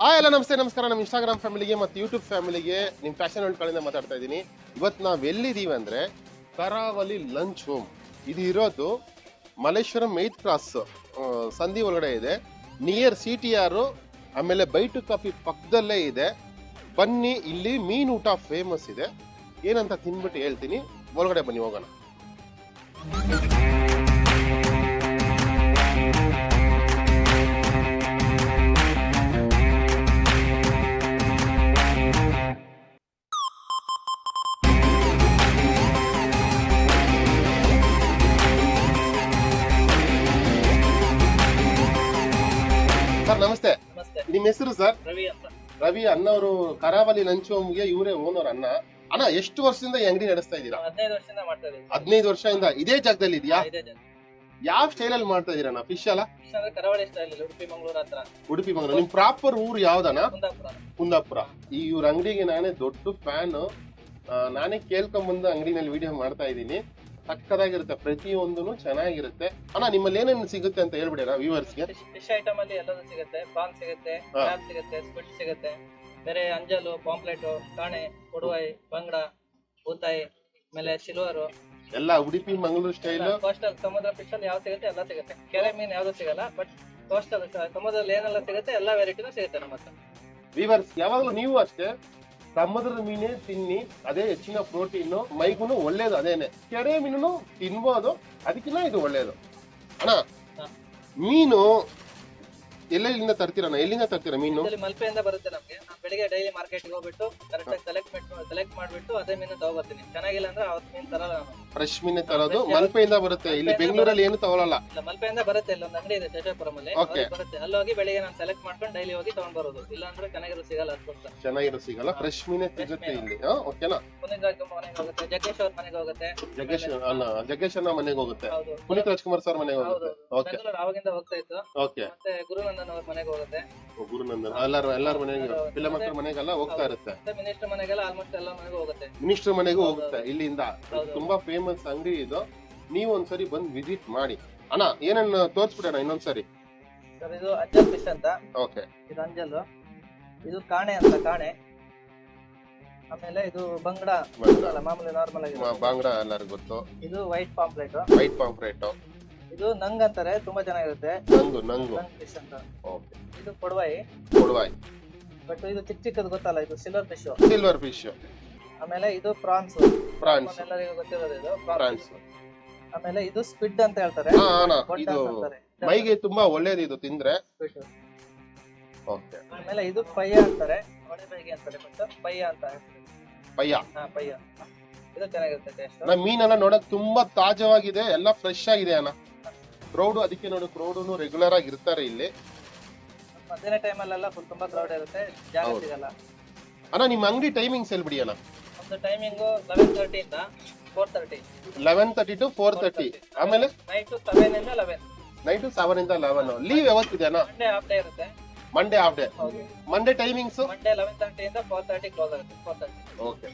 ಆ, ಎಲ್ಲ ನಮಸ್ತೆ, ನಮಸ್ಕಾರ. ನಮ್ಮ ಇನ್ಸ್ಟಾಗ್ರಾಮ್ ಫ್ಯಾಮಿಲಿಗೆ ಮತ್ತು ಯೂಟ್ಯೂಬ್ ಫ್ಯಾಮಿಲಿಗೆ ನಿಮ್ಮ ಫ್ಯಾಷನ್ ವರ್ಲ್ಡ್ ಕಡೆಯಿಂದ ಮಾತಾಡ್ತಾ ಇದ್ದೀನಿ. ಇವತ್ತು ನಾವು ಎಲ್ಲಿದ್ದೀವಿ ಅಂದರೆ ಕರಾವಳಿ ಲಂಚ್ ಹೋಮ್ ಇದು ಇರೋದು ಮಲ್ಲೇಶ್ವರಂ ಏತ್ ಕ್ರಾಸ್ ಸಂಧಿ ಒಳಗಡೆ ಇದೆ. ನಿಯರ್ ಸಿ ಟಿ ಆರು ಆಮೇಲೆ ಬೈಟು ಕಾಫಿ ಪಕ್ಕದಲ್ಲೇ ಇದೆ. ಬನ್ನಿ, ಇಲ್ಲಿ ಮೀನು ಊಟ ಫೇಮಸ್ ಇದೆ. ಏನಂತ ತಿನ್ಬಿಟ್ಟು ಹೇಳ್ತೀನಿ. ಒಳಗಡೆ ಬನ್ನಿ, ಹೋಗೋಣ. ಸರ್ ನಮಸ್ತೆ. ನಮಸ್ತೆ. ನಿಮ್ಮ ಹೆಸರು ಸರ್? ರವಿ ಅಂತ. ರವಿ ಅಣ್ಣವರು ಕರಾವಳಿ ಲಂಚ್ ಹೋಮ್ಗೆ ಇವರೇ ಓನರ್ ಅಣ್ಣ. ಅಣ್ಣ ಎಷ್ಟು ವರ್ಷದಿಂದ ಈ ಅಂಗಡಿ ನಡೆಸ್ತಾ ಇದ್ದೀರಾ? ಹದಿನೈದು ವರ್ಷದಿಂದ ಮಾಡ್ತಾ ಇದೀವಿ ಹದಿನೈದು ವರ್ಷದಿಂದ ಇದೇ ಜಾಗದಲ್ಲಿ ಇದೆಯಾ? ಇದೇ ಯಾವ ಸ್ಟೈಲ್ ಅಲ್ಲಿ ಮಾಡ್ತಾ ಇದೀರಣ್ಣ ಫಿಶ್ ಅಲ್ಲ? ಫಿಶ್ ಅಂದ್ರೆ ಕರಾವಳಿ ಸ್ಟೈಲ್ ಉಡುಪಿ ಮಂಗಳೂರು ಹತ್ರ. ಉಡುಪಿ ಮಂಗಳೂರು. ನಿಮ್ ಪ್ರಾಪರ್ ಊರು ಯಾವ್ದಣ್ಣ? ಕುಂದಾಪುರ. ಕುಂದಾಪುರ. ಈ ಇವ್ರ ಅಂಗಡಿಗೆ ನಾನೇ ದೊಡ್ಡ ಫ್ಯಾನ್ ನಾನೇ ಕೇಳ್ಕೊಂಬಂದು ಅಂಗಡಿನಲ್ಲಿ ವಿಡಿಯೋ ಮಾಡ್ತಾ ಇದ್ದೀನಿ. ಸಕ್ಕದಾಗಿರುತ್ತೆ ಪ್ರತಿಯೊಂದೂ ಚೆನ್ನಾಗಿರುತ್ತೆ. ಅಣ್ಣ ನಿಮ್ಮಲ್ಲಿ ಏನೇನು ಸಿಗುತ್ತೆ ಅಂತ ಹೇಳ್ಬಿಡಿರ ವ್ಯೂವರ್ಸ್ಗೆ ಫಿಶ್ ಫಿಶ್ ಐಟಮ್ ಅಲ್ಲಿ ಎಲ್ಲದೂ ಸಿಗುತ್ತೆ. ಪಾನ್ ಸಿಗುತ್ತೆ ಹಾ. ಕ್ರಾಬ್ ಸಿಗುತ್ತೆ ಸ್ಕ್ವಿಡ್ ಸಿಗುತ್ತೆ. ಬೇರೆ ಅಂಜಲು ಪಾಂಪ್ಲೆಟ್ ಕಾಣೆ ಕೊಡುವಾಯಿ ಬಂಗಡ ಬೂತಾಯಿ ಆಮೇಲೆ ಸಿಲ್ವರು. ಎಲ್ಲ ಉಡುಪಿ ಮಂಗಳೂರು ಸ್ಟೈಲ್ ಕೋಸ್ಟಲ್ ಸಮುದ್ರ ಫಿಶ್ ಅಲ್ಲಿ ಯಾವ್ದು ಸಿಗುತ್ತೆ? ಎಲ್ಲ ಸಿಗುತ್ತೆ. ಕೆರೆ ಮೀನ್ ಯಾವ್ದು ಸಿಗಲ್ಲ ಬಟ್ ಕೋಸ್ಟಲ್ ಸಮುದ್ರದಲ್ಲಿ ಏನೆಲ್ಲ ಸಿಗುತ್ತೆ? ಎಲ್ಲಾ ವೆರೈಟಿನೂ ಸಿಗುತ್ತೆ ನಮ್ಮ ಹತ್ರ. ವ್ಯೂವರ್ಸ್ ಯಾವಾಗಲೂ ನೀವು ಅಷ್ಟೇ ಸಮುದ್ರದ ಮೀನೇ ತಿನ್ನಿ ಅದೇ ಹೆಚ್ಚಿನ ಪ್ರೋಟೀನು ಮೈಗೂ ಒಳ್ಳೇದು ಅದೇನೆ ಕೆರೆ ಮೀನು ತಿನ್ಬೋದು ಅದಕ್ಕಿಂತ ಇದು ಒಳ್ಳೇದು ಅಣ್ಣ ಹಾ. ಮೀನು ಎಲ್ಲೆಲ್ಲಿಂದ ತರ್ತೀರಾ ಎಲ್ಲಿಂದ ತರ್ತೀರಾ ಮೀನು? ಇಲ್ಲಿ ಮಲ್ಪೆಯಿಂದ ಬರುತ್ತೆ ನಮಗೆ. ನಾನು ಬೆಳಿಗ್ಗೆ ಡೈಲಿ ಮಾರ್ಕೆಟ್ಗೆ ಹೋಗ್ಬಿಟ್ಟು ಕರೆಕ್ಟ್ ಆಗಿ ಸೆಲೆಕ್ಟ್ ಸೆಲೆಕ್ಟ್ ಮಾಡ್ಬಿಟ್ಟು ಅದೇ ಮೀನು ತಗೋಬರ್ತೀನಿ. ಚೆನ್ನಾಗಿಲ್ಲ ಅಂದ್ರೆ ಅವತ್ತು ಮೀನು ತರಲ್ಲ ನಾನು. ಫ್ರೆಶ್ ಮೀನೇ ತರೋದು? ಮಲ್ಪೆಯಿಂದ ಬರುತ್ತೆ? ಇಲ್ಲಿ ಬೆಂಗಳೂರಲ್ಲಿ ಏನು ತಗೊಳಲ್ಲ? ಇಲ್ಲ ಮಲ್ಪೆಯಿಂದ ಬರುತ್ತೆ ಇಲ್ಲೊಂದು ಅಂಗಡಿ ಇದೆ ಶೇಷಾಪುರಮಲ್ಲಿ. ಅಲ್ಲಿ ಬರುತ್ತೆ. ಅಲ್ಲಿ ಹೋಗಿ ಬೆಳಿಗ್ಗೆ ನಾನು ಸೆಲೆಕ್ಟ್ ಮಾಡ್ಕೊಂಡು ಡೈಲಿ ಹೋಗಿ ತಗೊಂಡ್ ಬರೋದು. ಇಲ್ಲ ಅಂದ್ರೆ ಚೆನ್ನಾಗಿರೋ ಸಿಗಲ್ಲ ಅದಕ್ಕೋಸ್ಕರ ಚೆನ್ನಾಗಿರೋ ಸಿಗಲ್ಲ? ಫ್ರೆಶ್ ಮೀನೇ ಸಿಗುತ್ತೆ ಇಲ್ಲಿ. ಹಾ ಓಕೆನಾ ಪುನೀತ್ ರಾಜ್ಕುಮಾರ್ ಮನೆಗೆ ಹೋಗುತ್ತೆ. ಜಗ್ಗೇಶ್ ಅವ್ರ ಮನೆಗೆ ಹೋಗುತ್ತೆ. ಜಗ್ಗೇಶ್ ಅಣ್ಣ ಜಗ್ಗೇಶ್ ಅಣ್ಣ ಮನೆಗೆ ಹೋಗುತ್ತೆ. ಹೌದು. ಪುನೀತ್ ರಾಜ್ಕುಮಾರ್ ಸರ್ ಮನೆಗೆ ಹೌದು ಹೋಗುತ್ತೆ ಓಕೆ ಬೆಂಗಳೂರು ಅವಾಗಿಂದ ಹೋಗ್ತಾ ಇತ್ತು. ಓಕೆ ಮತ್ತೆ ಗುರುನಂದನ್ ಅವ್ರ ಮನೆಗೆ ಹೋಗುತ್ತೆ. ಗುರುನಂದನ್ ಎಲ್ಲಾರು ಎಲ್ಲಾರ ಮನೆಗೆ ಮನೆಗೆಲ್ಲ ಹೋಗ್ತಾ ಇರುತ್ತೆ. ಮಿನಿಸ್ಟರ್ ಮನೆಗೆಲ್ಲ ಆಲ್ಮೋಸ್ಟ್ ಎಲ್ಲ ಮನೆಗೆ ಹೋಗುತ್ತೆ. ಮಿನಿಸ್ಟರ್ ಮನೆಗೂ ಹೋಗುತ್ತೆ ಇಲ್ಲಿಂದ. ತುಂಬಾ ಫೇಮಸ್ ಅಂಗಡಿ ಇದು. ನೀವು ಒಂದ್ಸರಿ ಬಂದ್ ವಿಸಿಟ್ ಮಾಡಿ. ಅಣ್ಣ ಏನನ್ನ ತೋರ್ಸ್ಬಿಡೋಣ ಇನ್ನೊಂದ್ಸರಿ? ಸರ್ ಇದು ಫಿಶ್ ಅಂತ. ಓಕೆ. ಇದು ಅಂಜಲ್. ಇದು ಕಾಣೆ ಅಂತ ಕಾಣೆ. ಆಮೇಲೆ ಇದು ಬಂಗಡ. ಮಾಮೂಲಿ ನಾರ್ಮಲ್ ಆಗಿ ಬಾಂಗ್ಡಾ ಎಲ್ಲರಿಗೂ ಗೊತ್ತು. ಇದು ವೈಟ್ ಪಾಂಪ್ಲೆಟ್ ವೈಟ್ ಪಾಂಪ್ರೇಟ್ ಇದು ನಂಗ್ ಅಂತಾರೆ ತುಂಬಾ ಚೆನ್ನಾಗಿರುತ್ತೆ. ನಂಗು ನಂಗು. ನಂಗ್ ಫಿಶ್ ಅಂತ. ಓಕೆ. ಇದು ಕೊಡವಾಯಿ. ಕೊಡವಾಯಿ. ಬಟ್ ಇದು ಚಿಕ್ಕ ಚಿಕ್ಕದು ಗೊತ್ತಲ್ಲ ಇದು ಸಿಲ್ವರ್ ಫಿಶ್ ಸಿಲ್ವರ್ ಫಿಶ್ ಆಮೇಲೆ ಇದು ಪ್ರಾನ್ಸ್. ಫ್ರಾನ್ಸ್ ಎಲ್ಲರಿಗೂ ಗೊತ್ತಿರೋದು ಇದು ಫ್ರಾನ್ಸ್ ಆಮೇಲೆ ಇದು ಸ್ಪಿಡ್ ಅಂತ ಹೇಳ್ತಾರೆ. ಇದು ಮೈಗೆ ತುಂಬಾ ಒಳ್ಳೇದು ಇದು ತಿಂದ್ರೆ. ಓಕೆ. ಆಮೇಲೆ ಇದು ಪಯ್ಯ ಅಂತಾರೆ. ಒಣಬೈಗೆ ಅಂತಾರೆ ಬಟ್ ಪಯ್ಯ ಅಂತ ಪಯ್ಯ. ಹಾ ಪಯ್ಯ. ಇದು ಚೆನ್ನಾಗಿರುತ್ತೆ ಟೇಸ್ಟ್ ಮೀನೆಲ್ಲ ನೋಡಕ್ ತುಂಬಾ ತಾಜವಾಗಿದೆ ಎಲ್ಲ ಫ್ರೆಶ್ ಆಗಿದೆ ಅಣ್ಣ. ಕ್ರೌಡ್ ಅದಕ್ಕೆ ನೋಡಿ ಕ್ರೌಡ್ ರೆಗ್ಯುಲರ್ ಆಗಿ ಇರ್ತಾರೆ ಇಲ್ಲಿ. ಮಧ್ಯಾಹ್ನ ಟೈಮಲ್ಲೆಲ್ಲ ಫುಲ್ ತುಂಬಾ ಕ್ರೌಡ್ ಇರುತ್ತೆ. ಜಾಗ ಹೌದು. ಸಿಗಲ್ಲ. ಅಣ್ಣ ನಿಮ್ಮ ಅಂಗಡಿ ಟೈಮಿಂಗ್ಸ್ ಹೇಳ್ಬಿಡಿ ಅಣ್ಣ ಒಂದು timing eleven ತರ್ಟಿಯಿಂದ four thirty eleven thirty to four thirty ಆಮೇಲೆ? ನೈಟ್ ಸೆವೆನ್ ಇಂದ ಲೆವೆನ್ ನೈಟ್ ಸೆವೆನ್ ಇಂದ ಲೆವೆನ್ ಲೀವ್ ಯಾವತ್ತಿದೆ ಅಣ್ಣ? ಹಾಫ್ ಡೇ ಇರುತ್ತೆ. Monday half day Monday timings Monday eleven ತರ್ಟಿಯಿಂದ four thirty close ಆಗುತ್ತೆ. ಫೋರ್ ತರ್ಟಿ ಓಕೆ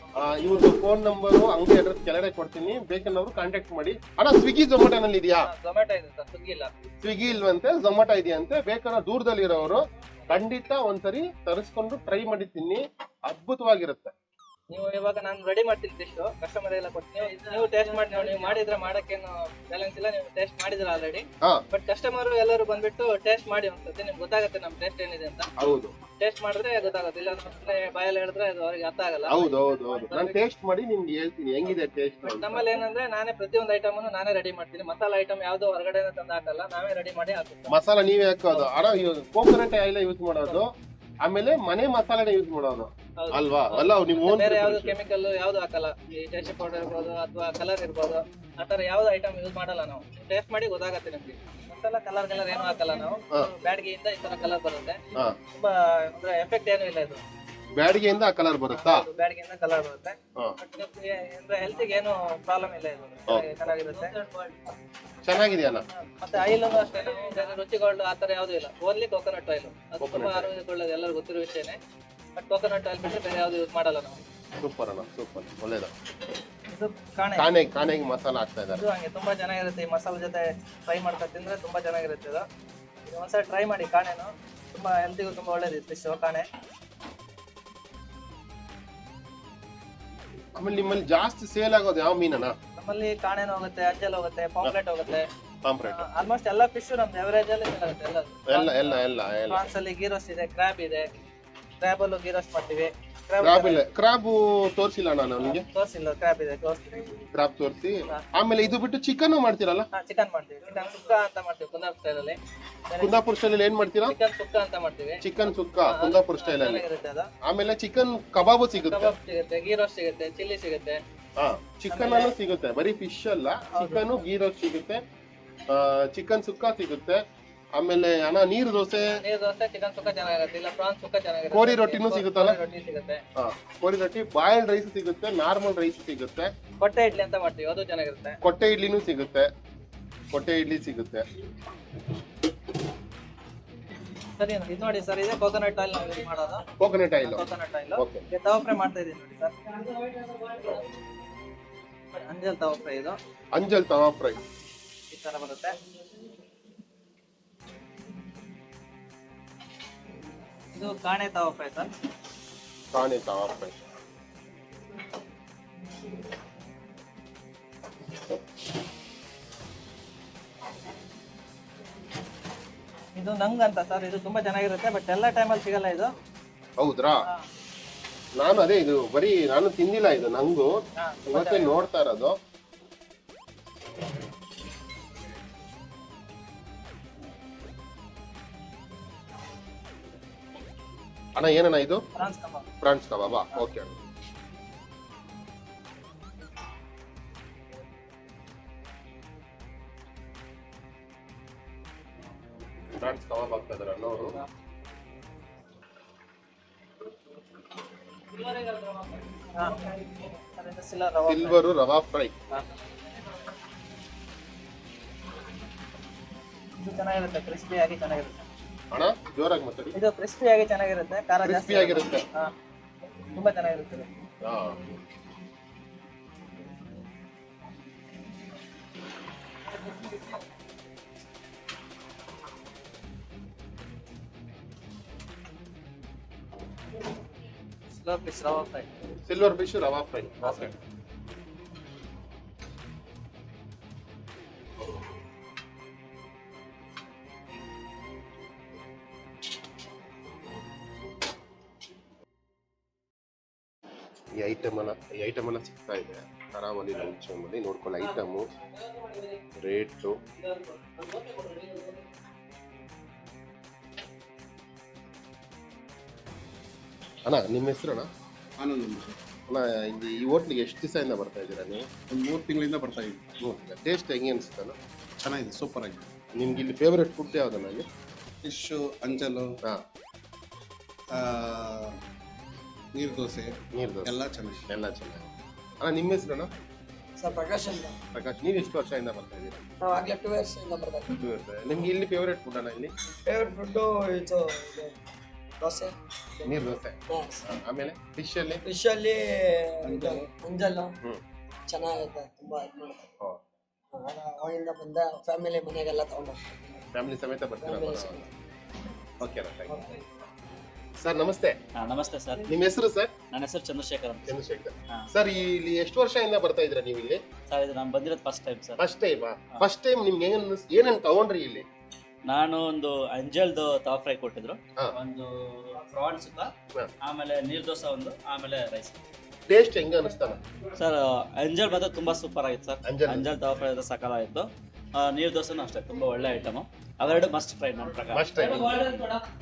ಇವ್ರದ್ದು phone number ಅಂಗಡಿ address ಕೆಳಗಡೆ ಕೊಡ್ತೀನಿ. ಬೇಕನ್ನೋರು ಕಾಂಟ್ಯಾಕ್ಟ್ ಮಾಡಿ. ಅಣ್ಣ ಸ್ವಿಗ್ಗಿ ಝೊಮ್ಯಾಟೋನಲ್ಲಿ ಇದೆಯಾ? ಝೊಮ್ಯಾಟೊ ಇದೆ ಸರ್. ಸ್ವಿಗ್ಗಿ ಇಲ್ಲ. ಸ್ವಿಗ್ಗಿ ಇಲ್ವಂತೆ ಝೊಮ್ಯಾಟೊ ಇದೆಯಂತೆ. ಬೇಕನ್ನ ದೂರದಲ್ಲಿರೋರು ಖಂಡಿತ ಒಂದ್ಸರಿ ತರಿಸ್ಕೊಂಡು ಟ್ರೈ ಮಾಡಿ ತಿನ್ನಿ. ಅದ್ಭುತವಾಗಿರುತ್ತೆ. ನೀವು ಇವಾಗ ನಾನು ರೆಡಿ ಮಾಡ್ತೀನಿ ಫಿಶ್ ಕಸ್ಟಮರ್ ಎಲ್ಲ ಕೊಡ್ತೀನಿ ನೀವು ಟೇಸ್ಟ್ ಮಾಡಿ ನೋಡಿ ನೀವು ಮಾಡಿದ್ರೆ ಮಾಡಕ್ಕೇನು ಬ್ಯಾಲೆನ್ಸ್ ಇಲ್ಲ ನೀವು ಟೇಸ್ಟ್ ಮಾಡಿದ್ರೆ ಆಲ್ರೆಡಿ ಬಟ್ ಕಸ್ಟಮರ್ ಎಲ್ಲರೂ ಬಂದ್ಬಿಟ್ಟು ಟೇಸ್ಟ್ ಮಾಡಿ ಒಂದ್ಸತಿ ನಿಮ್ಗೆ ಗೊತ್ತಾಗುತ್ತೆ ನಮ್ಮ ಟೇಸ್ಟ್ ಏನಿದೆ ಅಂತ. ಹೌದು. ಟೇಸ್ಟ್ ಮಾಡಿದ್ರೆ ಗೊತ್ತಾಗುತ್ತೆ ಇಲ್ಲ ಅಂದ್ರೆ ಬಾಯಲ್ಲಿ ಹೇಳಿದ್ರೆ ಅದು ಅವ್ರಿಗೆ ಅರ್ಥ ಆಗಲ್ಲ. ಹೌದು ಹೌದು ಹೌದು. ನಾನು ಟೇಸ್ಟ್ ಮಾಡಿ ನಿಮ್ಗೆ ಹೇಳ್ತೀನಿ ಹೆಂಗಿದೆ ಟೇಸ್ಟ್ ನಮ್ಮಲ್ಲಿ ಏನಂದ್ರೆ ನಾನೇ ಪ್ರತಿಯೊಂದು ಐಟಮ್ ನಾನೇ ರೆಡಿ ಮಾಡ್ತೀನಿ. ಮಸಾಲ ಐಟಮ್ ಯಾವ್ದೋ ಹೊರಗಡೆ ತಂದು ಹಾಕಲ್ಲ ನಾವೇ ರೆಡಿ ಮಾಡಿ ಹಾಕ್ತೀವಿ ಮಸಾಲ ನೀವೇ ಹಾಕೋದು. ಅಡ ಕೋಕೋನಟ್ ಆಯಿಲ್ ಯೂಸ್ ಮಾಡೋದು ಆಮೇಲೆ ಮನೆ ಮಸಾಲೆನೇ ಯೂಸ್ ಮಾಡೋದು. ಅಲ್ವಾ? ಅಲ್ಲ ನಿಮ್ಮ ಓನ್ ಬೇರೆ ಯಾವ್ದು ಕೆಮಿಕಲ್ ಯಾವ್ದು ಹಾಕಲ್ಲ? ಈ ಟೇಸ್ಟ್ ಪೌಡರ್ ಇರ್ಬೋದು ಅಥವಾ ಕಲರ್ ಇರ್ಬೋದು ಆತರ ಯಾವ್ದು ಐಟಮ್ ಯೂಸ್ ಮಾಡಲ್ಲ ನಾವು. ಟೇಸ್ಟ್ ಮಾಡಿ ಗೊತ್ತಾಗತ್ತೆ ನಿಮ್ಗೆ. ಮಸಾಲ ಕಲರ್ ಕಲರ್ ಏನು ಹಾಕಲ್ಲ ನಾವು. ಬ್ಯಾಡ್ಗೆಯಿಂದ ಈ ತರ ಕಲರ್ ಬರುತ್ತೆ. ತುಂಬಾ ಅಂದ್ರೆ ಎಫೆಕ್ಟ್ ಏನು ಇಲ್ಲ ಇದು. ಬ್ಯಾಡಿಗೆಯಿಂದ ಆ ಕಲರ್ ಬರುತ್ತಾ? ಬ್ಯಾಡ್ಗಿಯಿಂದ ಕಲರ್ ಬರುತ್ತೆ. ಅಂದ್ರೆ ಹೆಲ್ತ್ಗೆ ಏನು ಪ್ರಾಬ್ಲಮ್ ಇಲ್ಲ ಇದು. ಚೆನ್ನಾಗಿ- ಚೆನ್ನಾಗಿರುತ್ತೆ. ಚೆನ್ನಾಗಿದೆಯಲ್ಲ? ಮತ್ತೆ ಆಯಿಲ್ ಅಷ್ಟೇ. ರುಚಿಗಳು ಆತರ ಯಾವ್ದು ಇಲ್ಲ. ಓನ್ಲಿ ಕೋಕೋನಟ್ ಆಯಿಲ್ ಅದು ತುಂಬಾ ಆರೋಗ್ಯಕ್ಕೆ ಒಳ್ಳೇದು ಎಲ್ಲರಿಗೂ ಗೊತ್ತಿರೋ ವಿಷಯನೇ. ಬಟ್ ಕೋಕೋನಟ್ ಆಯಿಲ್ ಬಿಟ್ಟರೆ ಬೇರೆ ಯಾವ್ದು ಯೂಸ್ ಮಾಡಲ್ಲ ನಾವು. ಸೂಪರ್ ಅಣ್ಣ ಸೂಪರ್ ಒಳ್ಳೇದು. ಇದು ಕಾಣೆ. ಕಾನೆ ಕಾನೆಗೆ ಮಸಾಲ ಹಾಕ್ತಾ ಇದ್ದಾರೆ. ಇದು ಹಂಗೆ ತುಂಬಾ ಚೆನ್ನಾಗಿರುತ್ತೆ ಈ ಮಸಾಲೆ ಜೊತೆ ಫ್ರೈ ಮಾಡ್ತಾ ತಿಂದ್ರೆ ತುಂಬಾ ಚೆನ್ನಾಗಿರುತ್ತೆ ಇದು. ಇದು ಒಂದ್ಸಲ ಟ್ರೈ ಮಾಡಿ ಕಾಣೆನು. ತುಂಬಾ ಹೆಲ್ತಿಗೂ ತುಂಬಾ ಒಳ್ಳೇದು ಫಿಶ್ ಕಾಣೆ. ಆಮೇಲೆ ನಿಮ್ಮಲ್ಲಿ ಜಾಸ್ತಿ ಸೇಲ್ ಆಗೋದು ಯಾವ ಮೀನಣ್ಣ? ನಮ್ಮಲ್ಲಿ ಕಾಣೆನೂ ಹೋಗುತ್ತೆ ಅಂಜಲ್ ಹೋಗುತ್ತೆ ಪಾಂಪ್ಲೆಟ್ ಹೋಗುತ್ತೆ. ಪಾಂಪ್ರೆಟ್ ಆಲ್ಮೋಸ್ಟ್ ಎಲ್ಲ ಫಿಶ್ ನಮ್ದು ಎವರೇಜ್ ಅಲ್ಲಿ ಸಿಗುತ್ತೆ ಎಲ್ಲ ಎಲ್ಲ ಎಲ್ಲ ಎಲ್ಲ ಎಲ್ಲ. ಪ್ರಾನ್ಸ್ ಅಲ್ಲಿ ಗೀರೋಸ್ಟ್ ಇದೆ ಕ್ರ್ಯಾಬ್ ಇದೆ. ಕ್ರಾಬ್ ಅಲ್ಲೂ ಗೀರೋಸ್ಟ್ ಮಾಡ್ತೀವಿ. ಕ್ರಾಬ್ ಇಲ್ಲ. ಕ್ರಾಬು ತೋರಿಸಿಲ್ಲ ನಾನು ನನಗೆ ತೋರಿಸಿಲ್ಲ ಕ್ರಾಬ್ ಇದೆ ತೋರಿಸ್ತೀವಿ ಕ್ರಾಬ್ ತೋರಿಸಿ. ಆಮೇಲೆ ಇದು ಬಿಟ್ಟು ಚಿಕನ್ ಮಾಡ್ತೀರಲ್ಲ? ಚಿಕನ್ ಮಾಡ್ತೀವಿ. ಚಿಕನ್ ಸುಕ್ಕ ಅಂತ ಮಾಡ್ತೀವಿ ಕುಂದಾಪುರ ಸ್ಟೈಲ್ ಅಲ್ಲಿ. ಕುಂದಾಪುರ ಸ್ಟೈಲ್ ಏನ್ ಮಾಡ್ತೀರಾ? ಚಿಕನ್ ಸುಕ್ಕ ಅಂತ ಮಾಡ್ತೀವಿ. ಚಿಕನ್ ಸುಕ್ಕ ಕುಂದಾಪುರ ಸ್ಟೈಲ್ ಅಲ್ಲಿ. ಆಮೇಲೆ ಚಿಕನ್ ಕಬಾಬು ಸಿಗುತ್ತೆ. ಕಬಾಬ್ ಸಿಗುತ್ತೆ ಗೀ ರೋಸ್ಟ್ ಸಿಗುತ್ತೆ ಚಿಲ್ಲಿ ಸಿಗುತ್ತೆ. ಹಾ ಚಿಕನ್ ಅಲ್ಲೂ ಸಿಗುತ್ತೆ. ಬರೀ ಫಿಶ್ ಅಲ್ಲ. ಚಿಕನ್ ಗೀ ರೋಸ್ಟ್ ಸಿಗುತ್ತೆ. ಚಿಕನ್ ಸುಕ್ಕ ಸಿಗುತ್ತೆ. ಆಮೇಲೆ ಅಣ್ಣ ನೀರು ದೋಸೆ? ನೀರ್ ದೋಸೆ ಚಿಕನ್ ಸುಕ್ಕ ಚೆನ್ನಾಗಿರುತ್ತೆ. ಇಲ್ಲ ಪ್ರಾನ್ ಸುಕ್ಕ ಚೆನ್ನಾಗಿರುತ್ತೆ. ಕೋರಿ ರೊಟ್ಟಿನೂ ಸಿಗುತ್ತಲ್ಲ? ಕೋರಿ ರೊಟ್ಟಿ ಸಿಗುತ್ತೆ. ಹಾ, ಕೋರಿ ರೊಟ್ಟಿ ಬಾಯ್ಲ್ಡ್ ರೈಸ್ ಸಿಗುತ್ತೆ ನಾರ್ಮಲ್ ರೈಸ್ ಸಿಗುತ್ತೆ. ಕೊಟ್ಟೆ ಇಡ್ಲಿ ಅಂತ ಮಾಡ್ತೀವಿ ಅದು ಚೆನ್ನಾಗಿರುತ್ತೆ. ಕೊಟ್ಟೆ ಇಡ್ಲಿನೂ ಸಿಗುತ್ತೆ. ಕೊಟ್ಟೆ ಇಡ್ಲಿ ಸಿಗುತ್ತೆ. ಸರಿ ಇದು ನೋಡಿ ಸರ್ ಇದು ಕೋಕೋನಟ್ ಆಯಿಲ್ ನಾವು ಯೂಸ್ ಮಾಡೋದು coconut oil coconut oil tawa fry ಮಾಡ್ತಾ ಇದೀನಿ ನೋಡಿ ಸರ್. ಅಂಜಲ್ ತವ ಫ್ರೈ ಇದು. ಅಂಜಲ್ ತವಾ ಫ್ರೈ. ಈ ತರ ಬರುತ್ತೆ. ಇದು ಕಾಣೆ ತವ ಫ್ರೈ ಸರ್ ಕಾಣೆ ತವಾ ಫ್ರೈ ಇದು ನಂಗ್ ಅಂತ ಸರ್ ಇದು ತುಂಬಾ ಚೆನ್ನಾಗಿರುತ್ತೆ ಬಟ್ ಎಲ್ಲ ಟೈಮಲ್ಲಿ ಸಿಗಲ್ಲ ಇದು. ಹೌದ್ರಾ? ನಾನು ಅದೇ ಇದು ಬರೀ ನಾನು ತಿಂದಿಲ್ಲ ಇದು ನಂಗು. ಇವತ್ತೇ ನೋಡ್ತಾ ಇರೋದು. ಅಣ್ಣ ಏನಣ್ಣ ಇದು? Prawns kebab. ಓಕೆ ಅಣ್ಣ. ಕಬಾಬ್ ಆಗ್ತಾ ಇದಾರೆ ಫ್ರೈ. Silver rava fry. ಚೆನ್ನಾಗಿರುತ್ತೆ ಕ್ರಿಸ್ಪಿ ಆಗಿ ಚೆನ್ನಾಗಿರುತ್ತೆ. ಅಣ್ಣ ಜೋರಾಗಿ ಮಾತಾಡಿ. ಇದು ಕ್ರಿಸ್ಪಿ ಆಗಿ ಚೆನ್ನಾಗಿರುತ್ತೆ ಖಾರ ಜಾಸ್ತಿ ಕ್ರಿಸ್ಪಿ ಆಗಿರುತ್ತೆ. ಹಾ. ತುಂಬಾ ಚೆನ್ನಾಗಿರುತ್ತೆ. ಹಾ. Slow fish rava fry silver fish rava fry okay ಈ ಐಟಮ್ ಅನ್ನ ಈ ಐಟಮ್ ಎಲ್ಲ ಸಿಗ್ತಾ ಇದೆ. ಕರಾವಳಿ ಲಂಚಮಲ್ಲಿ ನೋಡ್ಕೊಳ್ಳಿ. ಐಟಮು ರೇಟು ಅಣ್ಣ ನಿಮ್ಮ ಹೆಸರು ಅಣ್ಣ? ಆನಂದ್ ಅಂತ. ಅಣ್ಣ ಇಲ್ಲಿ ಈ ಹೋಟ್ಲಿಗೆ ಎಷ್ಟು ದಿವಸದಿಂದ ಬರ್ತಾ ಇದ್ದೀರಾ ನೀವು? ಒಂದು ಮೂರು ತಿಂಗಳಿಂದ ಬರ್ತಾ ಇದ್ವಿ ಟೇಸ್ಟ್ ಹೆಂಗೆ ಅನಿಸ್ತಲ್ಲ ಚೆನ್ನಾಗಿದೆ ಸೂಪರ್ ಆಗಿದೆ. ನಿಮ್ಗೆ ಇಲ್ಲಿ ಫೇವ್ರೆಟ್ ಫುಡ್ ಯಾವುದಣ್ಣ ಇಲ್ಲಿ? ಫಿಶ್ಶು ಅಂಜಲು ಹಾಂ. ನೀರು ದೋಸೆ ನೀರು ದೋಸೆ. ಎಲ್ಲ ಚೆನ್ನಾಗಿ. ಎಲ್ಲ ಚೆನ್ನಾಗಿ. ಅಣ್ಣ ನಿಮ್ಮ ಹೆಸರು ಅಣ್ಣ? ಸರ್ ಪ್ರಕಾಶ್ ಅಂತ. ಪ್ರಕಾಶ್ ನೀವು ಎಷ್ಟು ವರ್ಷದಿಂದ ಬರ್ತಾ ಇದ್ದೀರಾ? ನಾವು ಆಗ್ಲೇ ಟೂ ಇಯರ್ಸ್ ಇಂದ ಬರ್ತಾ ಇದ್ದೀವಿ. ನಿಮ್ಗೆ ಇಲ್ಲಿ ಫೇವ್ರೇಟ್ ಫುಡ್ ಅಣ್ಣ ಇಲ್ಲಿ? ಫೇವ್ರೆಟ್ ಫುಡ್ಡು ಇದು ಇದು ದೋಸೆ. ನೀರು ದೋಸೆ. ಆಮೇಲೆ ಫಿಶ್ ಅಲ್ಲಿ? ಫಿಶ್ ಅಲ್ಲಿ ಇದು ಅಂಜಲ್ ಹ್ಞೂ ಚೆನ್ನಾಗೈತೆ ತುಂಬಾ ಇದು ಮಾಡುತ್ತೆ ಓ. ಅವಾಗಿಂದ ಬಂದ ಫ್ಯಾಮಿಲಿ ಮನೆಗೆಲ್ಲ ತಗೊಂಡು ಫ್ಯಾಮಿಲಿ ಸಮೇತ ಬರ್ತೀರಾ? ಓಕೆ ಅಣ್ಣ ಥ್ಯಾಂಕ್ ಓಕೆ ಸರ್ ನಮಸ್ತೆ. ಹಾ, ನಮಸ್ತೆ ಸರ್ ನಿಮ್ಮ ಹೆಸರು ಸರ್ ನನ್ನ ಹೆಸರು ಚಂದ್ರಶೇಖರ್ ಅಂತ. ಚಂದ್ರಶೇಖರ್. ಹಾ. ಸರ್ ಇಲ್ಲಿ ಎಷ್ಟು ವರ್ಷ ವರ್ಷದಿಂದ ಬರ್ತಾ ಇದ್ದೀರಾ ನೀವು ಇಲ್ಲಿ? ಸರ್ ಇದು ನಾನು ಬಂದಿರೋದು first time sir first time first time ನಿಮ್ಗೆ ಏನ್ ಅನ್ನಿಸ್- ಏನೇನ್ ತಗೊಂಡ್ರಿ ಇಲ್ಲಿ? ನಾನು ಒಂದು ಅಂಜಲ್ದು ತವಾ ಫ್ರೈ ಕೊಟ್ಟಿದ್ರು. ಹಾ. ಒಂದು ಪ್ರಾನ್ ಸುಕ್ಕ ಹಾ. ಆಮೇಲೆ ನೀರ್ ದೋಸೆ ಒಂದು ಆಮೇಲೆ ರೈಸ್ ಟೇಸ್ಟ್ ಹೆಂಗ ಅನಿಸ್ತಾನ ಸರ್ ಅಂಜಲ್ ಮಾತ್ರ ತುಂಬಾ ಸೂಪರ್ ಆಗಿತ್ತು ಸರ್ ಅಂಜಲ್. ಅಂಜಲ್ ತವಾ ಸಕಾಲ ಆಯ್ತು ನೀರ್ ದೋಸೆನೂ ಅಷ್ಟೇ ತುಂಬಾ ಒಳ್ಳೆ ಐಟಮ್ ಅವೆರಡು ಮಸ್ಟ್ ಟ್ರೈ ನನ್ನ ಪ್ರಕಾರ. ಮಸ್ಟ್ ಟ್ರೈ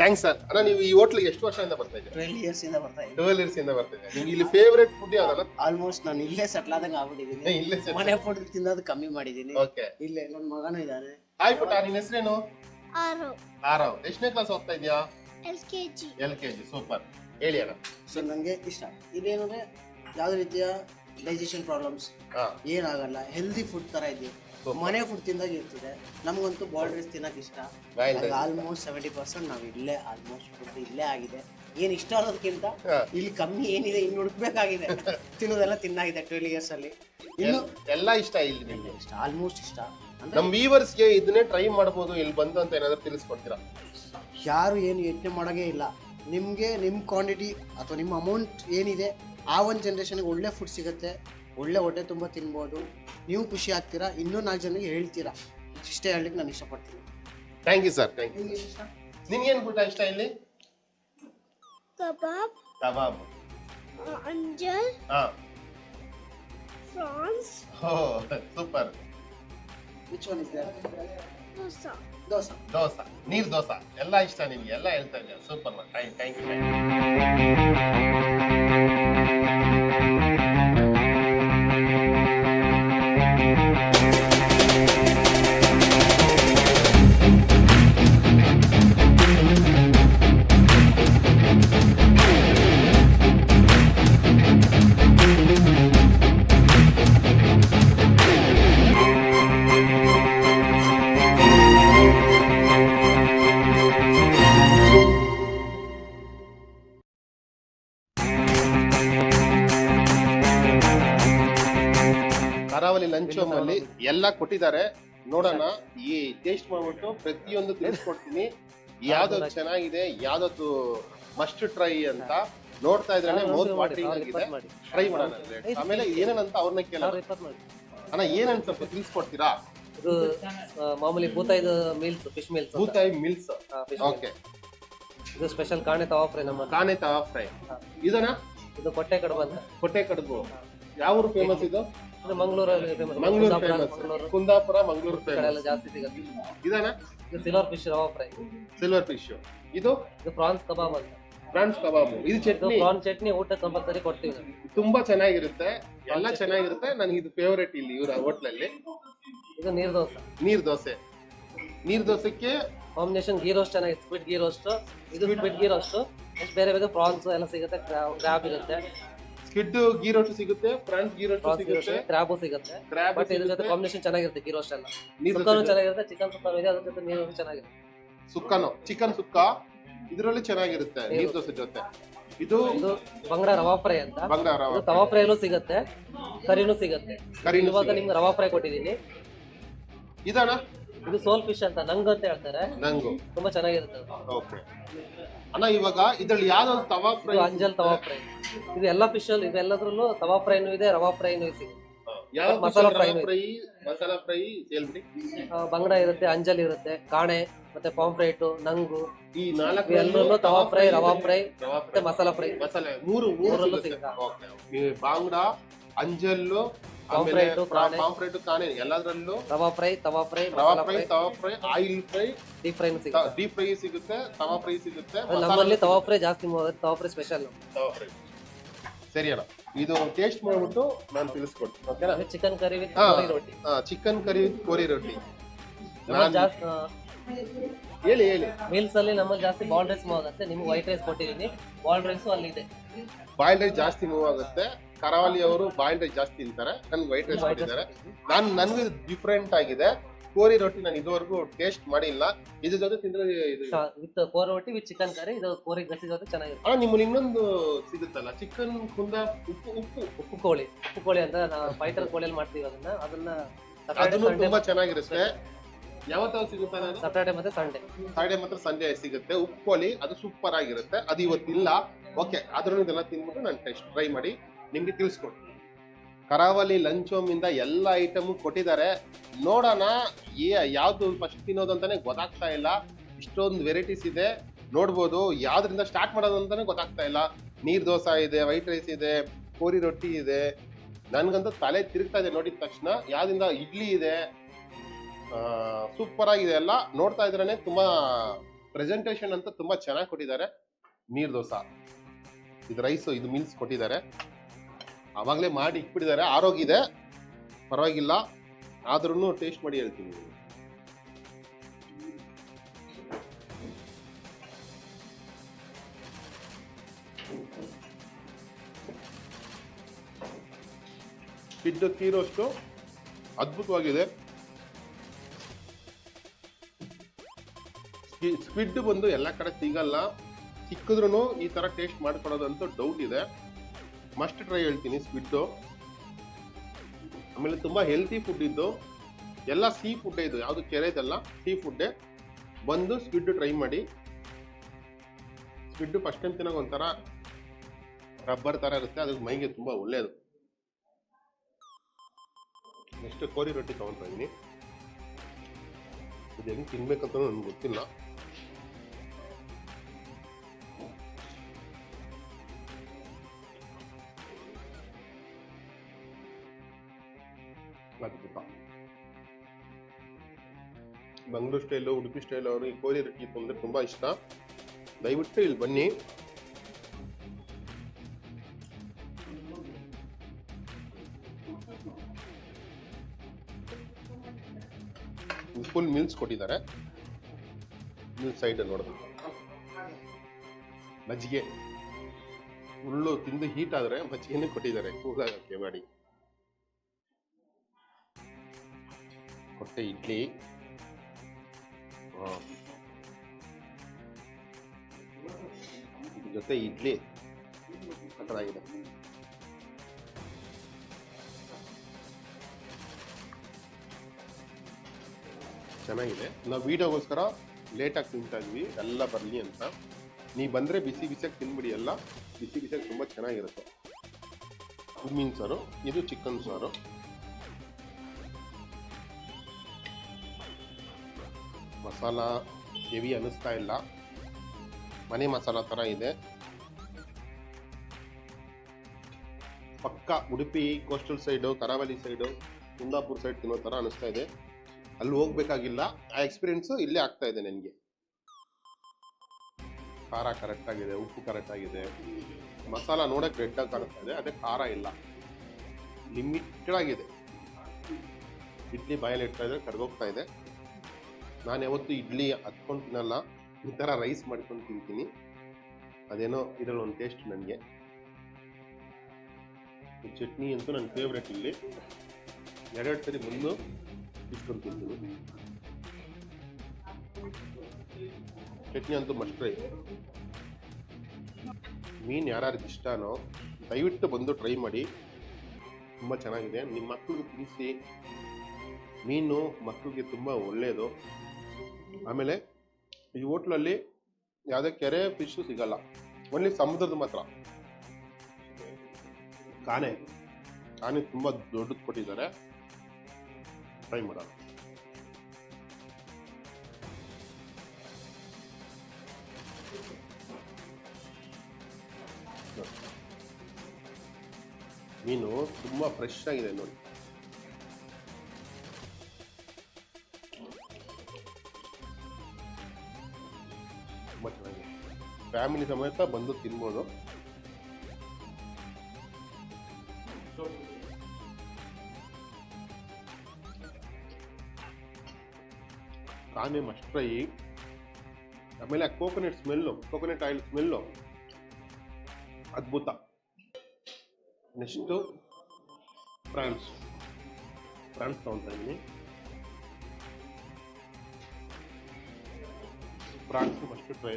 ಥ್ಯಾಂಕ್ಸ್ ಸರ್ ಅಣ್ಣ ನೀವು ಈ ಹೋಟ್ಲಿಗೆ ಎಷ್ಟು ವರ್ಷದಿಂದ ಬರ್ತಾ ಇದ್ದೀರಾ? ಟ್ವೆಲ್ ಇಯರ್ಸ್ ಇಂದ ಬರ್ತಾ ಇದ್ದೀನಿ. ಟ್ವೆಲ್ ಇಯರ್ಸ್ ಇಂದ ಬರ್ತಾ ಇದ್ದೀರಾ? ನಿಮ್ಗೆ ಇಲ್ಲಿ ಫೇವ್ರೆಟ್ ಫುಡ್ ಯಾವ್ದಲ್ಲ? ಆಲ್ಮೋಸ್ಟ್ ನಾನು ಇಲ್ಲೇ ಸೆಟ್ಲ್ ಆದಂಗೆ ಆಗ್ಬಿಟ್ಟಿದ್ದೀನಿ. ಇಲ್ಲೇ ಮನೆ ಫುಡ್ ತಿನ್ನೋದು ಕಮ್ಮಿ ಮಾಡಿದ್ದೀನಿ. ಓಕೆ ಇಲ್ಲೇ ನನ್ನ ಮಗನೂ ಇದ್ದಾನೆ ಹಾಯ್ ಪುಟ್ಟ ನಿನ್ನ ಹೆಸರೇನು? ಆರು ಆರವ್. ಎಷ್ಟನೇ ಕ್ಲಾಸ್ ಓದ್ತಾ ಇದೆಯಾ? L K G L K G super ಹೇಳಿ ಅಣ್ಣ. ಸೊ ನನಗೆ ಇಷ್ಟ. ಇದೇನಂದ್ರೆ ಯಾವುದೇ ರೀತಿಯ ಡೈಜೆಷನ್ ಪ್ರಾಬ್ಲಮ್ಸ್ ಹಾ. ಏನಾಗಲ್ಲ. ಹೆಲ್ದಿ ಫುಡ್ ತರ ಇದೆ. ಮನೆ ಫುಡ್ ತಿಂದಾಗ ಇರ್ತದೆ. ನಮಗಂತೂ ಬಾಲ್ಡ್ ರೈಸ್ ತಿನ್ನಕ್ ಇಷ್ಟ. rice. ಆಲ್ಮೋಸ್ಟ್ ಸೆವೆಂಟಿ ಪರ್ಸೆಂಟ್ ನಾವು ಇಲ್ಲೇ ಆಲ್ಮೋಸ್ಟ್ ಫುಡ್ ಇಲ್ಲೇ ಆಗಿದೆ. ಏನು ಇಷ್ಟ ಅನ್ನೋದಕ್ಕಿಂತ ಹಾ. ಇಲ್ಲಿ ಕಮ್ಮಿ ಏನಿದೆ ಇನ್ನು ಹುಡುಕ್ಬೇಕಾಗಿದೆ. ತಿನ್ನೋದೆಲ್ಲ ತಿನ್ನಾಗಿದೆ ಟ್ವೆಲ್ ಇಯರ್ಸ್ ಅಲ್ಲಿ. ಇನ್ನು ಎಲ್- ಎಲ್ಲ ಇಷ್ಟ ಇಲ್ಲಿ ನಿಮ್ಗೆ? ಇಷ್ಟ ಆಲ್ಮೋಸ್ಟ್ ಇಷ್ಟ. ಅಂದ್ರೆ ನಮ್ ವ್ಯೂವರ್ಸ್ಗೆ ಇದನ್ನೇ ಟ್ರೈ ಮಾಡ್ಬೋದು ಇಲ್ಲಿ ಬಂದು ಅಂತ ಏನಾದ್ರು ತಿಳಿಸ್ಕೊಡ್ತೀರಾ? ಯಾರು ಏನು ಯೋಚನೆ ಮಾಡೋಂಗೇ ಇಲ್ಲ. ನಿಮಗೆ ನಿಮ್ಮ ಕ್ವಾಂಟಿಟಿ ಅಥವಾ ನಿಮ್ಮ ಅಮೌಂಟ್ ಏನಿದೆ ಆ ಒಂದು ಜನ್ರೇಷನ್ಗೆ ಒಳ್ಳೆ ಫುಡ್ ಸಿಗುತ್ತೆ ಒಳ್ಳೆ ಹೊಟ್ಟೆ ತುಂಬ ತಿನ್ಬೋದು. ನೀವು ಖುಷಿ ಆಗ್ತೀರಾ? ಇನ್ನೂ ನಾಲ್ಕು ಜನಕ್ಕೆ ಹೇಳ್ತೀರಾ? ಇಷ್ಟೇ ಹೇಳಲಿಕ್ಕೆ ನಾನು ಇಷ್ಟಪಡ್ತೀನಿ. Thank you sir thank you ನಿನ್ಗೇನು ಊಟ ಇಷ್ಟ ಇಲ್ಲಿ? ಕಬಾಬ್. ಕಬಾಬ್. ಅಂಜಲ್. ಹಾ. Prawns. Oh super. Which one is dosa. Dosa. Dosa. ನೀರ್ ದೋಸೆ. ಎಲ್ಲ ಇಷ್ಟ ನಿಮಗೆ. ಎಲ್ಲ ಹೇಳ್ತಾ ಇದ್ದೀರಾ ಸೂಪರ್. Thank thank you. ಎಲ್ಲ ಕೊಟ್ಟಿದ್ದಾರೆ. ನೋಡೋಣ. ಈ ಟೇಸ್ಟ್ ಮಾಡ್ಬಿಟ್ಟು ಪ್ರತಿಯೊಂದು ತಿಳಿಸ್ಕೊಡ್ತೀನಿ ಯಾವ್ದು ಚೆನ್ನಾಗಿದೆ ಯಾವ್ದು ಮಸ್ಟ್ ಟ್ರೈ ಅಂತ ನೋಡ್ತಾ ಇದ್ರೆ ಮೌತ್ ವಾಟರಿಂಗ್ ಆಗಿದೆ ಟ್ರೈ ಮಾಡೋಣ ಆಮೇಲೆ ಏನಂತ ಅವ್ರನ್ನ ಕೇಳೋಣ. ಅಣ್ಣ ಏನಂತ ಸ್ವಲ್ಪ ತಿಳಿಸ್ಕೊಡ್ತೀರಾ ಇದು ಮಾಮೂಲಿ ಭೂತಾಯ್ದು ಮೀಲ್ಸ್ ಫಿಶ್ ಮೀಲ್ಸ್ ಭೂತಾಯಿ ಮೀಲ್ಸ್ ಓಕೆ ಇದು ಸ್ಪೆಷಲ್ ಕಾಣೆ ತವಾ ಫ್ರೈ ನಮ್ಮ ಕಾನೆ ತವಾ ಫ್ರೈ ಇದನ್ನ? ಇದು ಕೊಟ್ಟೆ ಕಡುಬು ಅಂತ. ಕೊಟ್ಟೆ ಕಡುಬು. ಯಾವ ಊರು ಫೇಮಸ್ ಇದು? ಇದು ಮಂಗಳೂರಲ್ಲಿ ಮಂಗಳೂರು ಫೇಮಸ್ ಕುಂದಾಪುರ ಮಂಗಳೂರು ಫೇಮಸ್ ಜಾಸ್ತಿ ಸಿಗುತ್ತೆ. ಇದಾನ? ಇದು silver fish rava fry silver fish ಇದು? ಇದು ಪ್ರಾನ್ಸ್ ಕಬಾಬ್ ಅಂತ. ಪ್ರಾನ್ಸ್ ಕಬಾಬು ಇದು ಚಟ್ನಿ? ಪ್ರಾನ್ ಚಟ್ನಿ ಊಟ ಕಂಪಲ್ಸರಿ ಕೊಡ್ತೀವಿ ತುಂಬಾ ಚೆನ್ನಾಗಿರುತ್ತೆ. ಎಲ್ಲ ಚೆನ್ನಾಗಿರುತ್ತೆ. ನನಗೆ ಇದು ಫೇವರೇಟ್ ಇಲ್ಲಿ ಇವರ ಹೋಟ್ಲಲ್ಲಿ. ಇದು ನೀರ್ ದೋಸೆ. ನೀರ್ ದೋಸೆ. ನೀರ್ ದೋಸೆಗೆ ಕಾಂಬಿನೇಷನ್ ಗೀ ರೋಸ್ಟ್ ಚೆನ್ನಾಗಿ ಸ್ಕ್ವಿಡ್ ಗೀ ರೋಸ್ಟ್ ಇದು ಬಿಟ್ ಗೀ ರೋಸ್ಟ್ ಬೇರೆ ಬೇರೆ ಪ್ರಾನ್ಸ್ ಎಲ್ಲ ಸಿಗುತ್ತೆ ಗ್ರಾಬ್ ಇರುತ್ತೆ. ಸ್ಕಿಡ್ ಗೀ ರೋಸ್ಟ್ ಸಿಗುತ್ತೆ ಫ್ರಂಟ್ ಗೀ ರೋಸ್ಟ್ ಸಿಗುತ್ತೆ. ಕ್ರಾಬ್ ಸಿಗುತ್ತೆ. ಕ್ರ್ಯಾಬ್ ಬಟ್ ಇದ್ರ ಜೊತೆ ಕಾಂಬಿನೇಷನ್ ಚೆನ್ನಾಗಿರುತ್ತೆ ಗೀ ರೋಸ್ಟ್ ಎಲ್ಲ. ನೀರ್ ಸುಕ್ಕನು ಚೆನ್ನಾಗಿರುತ್ತೆ ಚಿಕನ್ ಸುಕ್ಕ ಇದೆ ಅದ್ರ ಜೊತೆ ನೀರು ಚೆನ್ನಾಗಿರುತ್ತೆ. ಸುಕ್ಕನು ಚಿಕನ್ ಸುಕ್ಕ ಇದರಲ್ಲಿ ಚೆನ್ನಾಗಿರುತ್ತೆ ನೀರ್. ದೋಸೆ ಜೊತೆ. ಇದು ಇದು ಬಂಗಡ ರವಾ ಫ್ರೈ ಅಂತ. ಬಂಗಡ ರವಾ ತವಾ ಫ್ರೈಲು ಸಿಗುತ್ತೆ ಕರಿನೂ ಸಿಗುತ್ತೆ. ಕರಿ ಇವಾಗ. ನಿಮ್ಗೆ ರವಾ ಫ್ರೈ ಕೊಟ್ಟಿದ್ದೀನಿ. ಇದಣ್ಣ ಇದು ಸೋಲ್ ಫಿಶ್ ಅಂತ ನಂಗ್ ಅಂತ ಹೇಳ್ತಾರೆ. ನಂಗು. ತುಂಬಾ ಚೆನ್ನಾಗಿರುತ್ತೆ ಓಕೆ. ಅಣ್ಣ ಇವಾಗ ಇದ್ರಲ್ಲಿ ಯಾವ್ದಾದ್ರು ತವಾ ಫ್ರೈ ಇದು ಅಂಜಲ್ ತವಾ ಫ್ರೈ ಇದು ಎಲ್ಲ ಫಿಶ್ ಅಲ್ಲಿ ಇದೆಲ್ಲದ್ರಲ್ಲೂ ತವಾ ಫ್ರೈನು ಇದೆ ರವಾ ಫ್ರೈನು ಇದೆ. ಯಾವ masala masala fry fry masala fry ಹೇಳ್ಬಿಡಿ. ಆ, ಬಂಗಡ ಇರುತ್ತೆ ಅಂಜಲ್ ಇರುತ್ತೆ ಕಾಣೆ ಮತ್ತೆ ಪಾಂಫ್ರೇಟ್ ನಂಗು. ಈ ನಾಲ್ಕು ಎಲ್ಲರೂ ತವಾ ಫ್ರೈ ರವಾ ಫ್ರೈ ರವಾ ಮತ್ತೆ ಮಸಾಲಾ ಫ್ರೈ ಮಸಾಲೆ ಮೂರು ಮೂರು ಮೂರಲ್ಲೂ ಸಿಗುತ್ತೆ. ಬಾಂಗ್ಡ ಅಂಜಲ್ಲು ಆಮೇಲೆ. ಪಾಂಫ್ರೆಟ್ ಕಾಣೆ ಎಲ್ಲದರಲ್ಲೂ rava fry tawa fry rava fry fry. Tawa fry oil fry deep ಫ್ರೈನು ಸಿಗುತ್ತೆ. ಡೀಪ್ ಫ್ರೈ ಸಿಗುತ್ತೆ ತವಾ ಫ್ರೈ ಸಿಗುತ್ತೆ ನಮ್ಮಲ್ಲಿ ತವಾ ಫ್ರೈ ಜಾಸ್ತಿ ಮಾಡೋದು tawa fry special tawa fry. ಸರಿ ಅಣ್ಣ ಇದು ಟೇಸ್ಟ್ ಮಾಡ್ಬಿಟ್ಟು ನಾನು ತಿಳಿಸ್ಕೊಡ್ತೀನಿ ಓಕೆನಾ ಚಿಕನ್ ಕರಿ ವಿತ್ ಹಾ. ರೋಟಿ ಚಿಕನ್ ಕರಿ ಕೋರಿ ರೊಟ್ಟಿ ಹೇಳಿ ಹೇಳಿ. ಮೀಲ್ಸ್ ಅಲ್ಲಿ ನಮ್ಮಲ್ಲಿ ಜಾಸ್ತಿ ಬಾಲ್ ರೈಸ್ ಆಗುತ್ತೆ ನಿಮ್ಗೆ ವೈಟ್ ರೈಸ್ ಕೊಟ್ಟಿದ್ದೀನಿ. ಬಾಲ್ ರೈಸ್ ಅಲ್ಲಿ ಇದೆ ಬಾಯ್ಲ್ ರೈಸ್ ಜಾಸ್ತಿ ಮೂವ್ ಆಗುತ್ತೆ. ಕರಾವಳಿ ಅವರು ಬಾಯಿಲ್ ರೈಸ್ ಜಾಸ್ತಿ ತಿಂತಾರೆ ನನ್ಗೆ ವೈಟ್ ರೈಸ್ ಮಾಡಿದ್ದಾರೆ. ಕೊಟ್ಟಿದ್ದಾರೆ ನಾನು ನನ್ಗೆ ಡಿಫ್ರೆಂಟ್ ಆಗಿದೆ. ಕೋರಿ ರೊಟ್ಟಿ ನಾನು ಇದುವರೆಗೂ ಟೇಸ್ಟ್ ಮಾಡಿಲ್ಲ. ಇದ್ರ ಜೊತೆ ತಿಂದ್ರೆ ಇದು ವಿತ್ ಕೋರ್ ರೊಟ್ಟಿ ವಿತ್ ಚಿಕನ್ ಕರಿ ಇದು ಕೋರಿ ಗಸಿ ಜೊತೆ ಚೆನ್ನಾಗಿರುತ್ತೆ. ಅಣ್ಣ ನಿಮ್ಮಲ್ಲಿ ಇನ್ನೊಂದು ಸಿಗುತ್ತಲ್ಲ ಚಿಕನ್ ಕುಂದ ಉಪ್ಪು ಉಪ್ಪು. ಉಪ್ಪು ಕೋಳಿ ಉಪ್ಪು ಕೋಳಿ ಅಂತ ನಾವು ಪೈತರ ಕೋಳಿಯಲ್ಲಿ ಮಾಡ್ತೀವಿ ಅದನ್ನ. ಅದನ್ನ ಅದನ್ನು ತುಂಬಾ ಚೆನ್ನಾಗಿರುತ್ತೆ. ಯಾವತ್ತಾವ್ ಸಿಗುತ್ತೆ ಸಟರ್ಡೆ ಮತ್ತೆ ಸಂಡೇ ಫ್ರೈಡೆ ಮತ್ತೆ ಸಂಡೇ ಸಿಗುತ್ತೆ. ಉಪ್ಪು ಕೋಳಿ ಅದು ಸೂಪರ್ ಆಗಿರುತ್ತೆ. ಅದು ಇವತ್ತಿಲ್ಲ. ಓಕೆ ಆದ್ರೂ ಇದೆಲ್ಲ ತಿನ್ಬಿಟ್ಟು ನಾನು ಟೆಸ್ಟ್ ಟ್ರೈ ಮಾಡಿ. ನಿಮ್ಗೆ ತಿಳಿಸ್ಕೊಡಿ. ಕರಾವಳಿ ಲಂಚ್ ಹೋಮಿಂದ ಎಲ್ಲ ಐಟಮ್ ಕೊಟ್ಟಿದ್ದಾರೆ. ನೋಡೋಣ, ಏ, ಯಾವ್ದು ಫಸ್ಟ್ ತಿನ್ನೋದು ಅಂತಾನೆ ಗೊತ್ತಾಗ್ತಾ ಇಲ್ಲ. ಇಷ್ಟೊಂದು ವೆರೈಟೀಸ್ ಇದೆ. ನೋಡ್ಬೋದು, ಯಾವ್ದ್ರಿಂದ ಸ್ಟಾರ್ಟ್ ಮಾಡೋದು ಅಂತಾನೆ ಗೊತ್ತಾಗ್ತಾ ಇಲ್ಲ. ನೀರ್ ದೋಸೆ ಇದೆ ವೈಟ್ ರೈಸ್ ಇದೆ ಕೋರಿ ರೊಟ್ಟಿ ಇದೆ. ನನಗಂತೂ ತಲೆ ತಿರುಗ್ತಾ ಇದೆ ನೋಡಿದ ತಕ್ಷಣ. ಯಾವ್ದಿಂದ ಇಡ್ಲಿ ಇದೆ ಸೂಪರ್ ಆಗಿದೆ ಎಲ್ಲ. ನೋಡ್ತಾ ಇದ್ರೇನೆ ತುಂಬಾ ಪ್ರೆಸೆಂಟೇಶನ್ ಅಂತ ತುಂಬಾ ಚೆನ್ನಾಗಿ ಕೊಟ್ಟಿದ್ದಾರೆ. ನೀರ್ ದೋಸೆ. ಇದು ರೈಸ್ ಇದು ಮೀಲ್ಸ್ ಕೊಟ್ಟಿದ್ದಾರೆ. ಅವಾಗಲೇ ಮಾಡಿ ಇಟ್ಬಿಟ್ಟಿದ್ದಾರೆ. ಆರೋಗ್ಯ ಇದೆ. ಪರವಾಗಿಲ್ಲ. ಆದ್ರೂ ಟೇಸ್ಟ್ ಮಾಡಿ ಹೇಳ್ತೀನಿ ಸ್ಕ್ವಿಡ್ ತೀರೋಷ್ಟು ಅದ್ಭುತವಾಗಿದೆ. ಸ್ಕ್ವಿಡ್ ಬಂದು ಎಲ್ಲ ಕಡೆ ಸಿಗಲ್ಲ. ಸಿಕ್ಕಿದ್ರು ಈ ತರ ಟೇಸ್ಟ್ ಮಾಡ್ಕೊಳ್ಳೋದಂತೂ ಡೌಟ್ ಇದೆ. ಮಸ್ಟ್ ಟ್ರೈ ಹೇಳ್ತೀನಿ ಸ್ವಿಟ್ಟು ಆಮೇಲೆ ತುಂಬ ಹೆಲ್ತಿ ಫುಡ್ ಇದ್ದು, ಎಲ್ಲ ಸೀ ಫುಡ್ಡೇ ಇದು, ಯಾವುದು ಕೆರೆದಲ್ಲ ಸೀ ಫುಡ್ಡೇ ಬಂದು ಸ್ವಿಡ್ ಟ್ರೈ ಮಾಡಿ. ಸ್ಕ್ವಿಡ್ ಫಸ್ಟ್ ಟೈಮ್ ತಿನ್ನೋಕೆ ಒಂಥರ ರಬ್ಬರ್ ಥರ ಇರುತ್ತೆ, ಅದಕ್ಕೆ ಮೈಗೆ ತುಂಬ ಒಳ್ಳೆಯದು ನೆಕ್ಸ್ಟ್ ಕೋರಿ ರೊಟ್ಟಿ ತೊಗೊತಾ ಇದ್ದೀನಿ ಇದು ಹೆಂಗೆ ತಿನ್ಬೇಕಂತ ನನಗೆ ಗೊತ್ತಿಲ್ಲ. ಅದ್ಭುತ ಮಂಗಳೂರು ಸ್ಟೈಲು ಉಡುಪಿ ಸ್ಟೈಲ್ ಈ ಕೋರಿ ರೊಟ್ಟಿ ಅಂದರೆ ತುಂಬ ಇಷ್ಟ. ದಯವಿಟ್ಟು ಇಲ್ಲಿ ಬನ್ನಿ. ಫುಲ್ ಮೀಲ್ಸ್ ಕೊಟ್ಟಿದ್ದಾರೆ. ಮೀಲ್ ಸೈಡ್ ನೋಡೋದು ಮಜ್ಜಿಗೆ. ಉಳ್ಳು ತಿಂದು ಹೀಟ್ ಆದರೆ ಮಜ್ಜಿಗೆನೇ ಕೊಟ್ಟಿದ್ದಾರೆ. ಕೂಗಾಗಕ್ಕೆ ಮಾಡಿ. ಕೊಟ್ಟೆ ಇಡ್ಲಿ ಜೊತೆ ಇಡ್ಲಿ. ಇದೆ ಚೆನ್ನಾಗಿದೆ. ನಾವು ವೀಡಿಯೋಗೋಸ್ಕರ ಲೇಟಾಗಿ ತಿಂತಾ ಇದ್ವಿ. ಎಲ್ಲ ಬರಲಿ ಅಂತ. ನೀವು ಬಂದರೆ ಬಿಸಿ ಬಿಸಿಯಾಗಿ ತಿನ್ಬಿಡಿ ಎಲ್ಲ. ಬಿಸಿ ಬಿಸಿಯಾಗಿ ತುಂಬ ಚೆನ್ನಾಗಿರುತ್ತೆ. ಇದು ಮೀನು ಸಾರು ಇದು ಚಿಕನ್ ಸಾರು. ಮಸಾಲ ಹೆವಿ ಅನ್ನಿಸ್ತಾ ಇಲ್ಲ. ಮನೆ ಮಸಾಲ ಥರ ಇದೆ. ಪಕ್ಕ ಉಡುಪಿ ಕೋಸ್ಟಲ್ ಸೈಡು ಕರಾವಳಿ ಸೈಡು ಕುಂದಾಪುರ ಸೈಡ್ ತಿನ್ನೋ ಥರ ಅನಿಸ್ತಾ ಇದೆ. ಅಲ್ಲಿ ಹೋಗ್ಬೇಕಾಗಿಲ್ಲ. ಆ ಎಕ್ಸ್ಪೀರಿಯನ್ಸ್ ಇಲ್ಲೇ ಆಗ್ತಾ ಇದೆ ನನಗೆ. ಖಾರ ಕರೆಕ್ಟಾಗಿದೆ ಉಪ್ಪು ಕರೆಕ್ಟಾಗಿದೆ ಮಸಾಲ ನೋಡಕ್ಕೆ ರೆಡ್ ಆಗಿ ಕಾಣಿಸ್ತಾ ಇದೆ ಅದೇ ಖಾರ ಇಲ್ಲ. ಲಿಮಿಟೆಡ್ ಆಗಿದೆ. ಇಡ್ಲಿ ಬಾಯಲ್ಲಿ ಇಡ್ತಾ ಇದ್ರೆ ಕರ್ಗೋಗ್ತಾ ಇದೆ. ನಾನು ಯಾವತ್ತು ಇಡ್ಲಿ, ಹತ್ಕೊಂಡು ತಿನ್ನಲ್ಲ. ಈ ಥರ ರೈಸ್ ಮಾಡ್ಕೊಂಡು ತಿಂತೀನಿ. ಅದೇನೋ ಇದ್ರಲ್ಲಿ ಒಂದು ಟೇಸ್ಟ್ ನನಗೆ. ಚಟ್ನಿ ಅಂತೂ ನನ್ನ ಫೇವ್ರೆಟ್ ಇಲ್ಲಿ. ಎರಡೆರಡು ಸರಿ ಬಂದು ಇಷ್ಟೊಂದು ತಿಂತೀನಿ. ಚಟ್ನಿ ಅಂತೂ ಮಸ್ಟ್ ಟ್ರೈ ಮೀನು ಯಾರ್ಯಾರಿಗೆ ಇಷ್ಟನೋ, ದಯವಿಟ್ಟು ಬಂದು ಟ್ರೈ ಮಾಡಿ. ತುಂಬ ಚೆನ್ನಾಗಿದೆ. ನಿಮ್ಮ ಮಕ್ಕಳಿಗೆ ತಿನ್ನಿಸಿ. ಮೀನು ಮಕ್ಕಳಿಗೆ ತುಂಬ ಒಳ್ಳೆಯದು ಆಮೇಲೆ ಈ ಹೋಟ್ಲಲ್ಲಿ ಯಾವುದೇ ಕೆರೆ ಫಿಶು ಸಿಗಲ್ಲ. ಓನ್ಲಿ ಸಮುದ್ರದ ಮಾತ್ರ. ಕಾನೆ. ಕಾನೆ ತುಂಬ ದೊಡ್ಡದು ಕೊಟ್ಟಿದ್ದಾರೆ. ಟ್ರೈ ಮಾಡೋಣ. ಮೀನು ತುಂಬ ಫ್ರೆಶ್ ಆಗಿದೆ ನೋಡಿ. ಫ್ಯಾಮಿಲಿ ಸಮೇತ ಬಂದು ತಿನ್ಬೋದು. ಕಾನೆ ಮಸ್ಟ್ ಫ್ರೈ ಆಮೇಲೆ coconut smell coconut oil smell ಅದ್ಭುತ. ನೆಕ್ಸ್ಟು ಫ್ರಾನ್ಸ್ ಫ್ರಾನ್ಸ್ ತಗೊತಾ ಇದ್ದೀನಿ ಫ್ರಾನ್ಸ್ ಮಸ್ಟ್ ಟ್ರೈ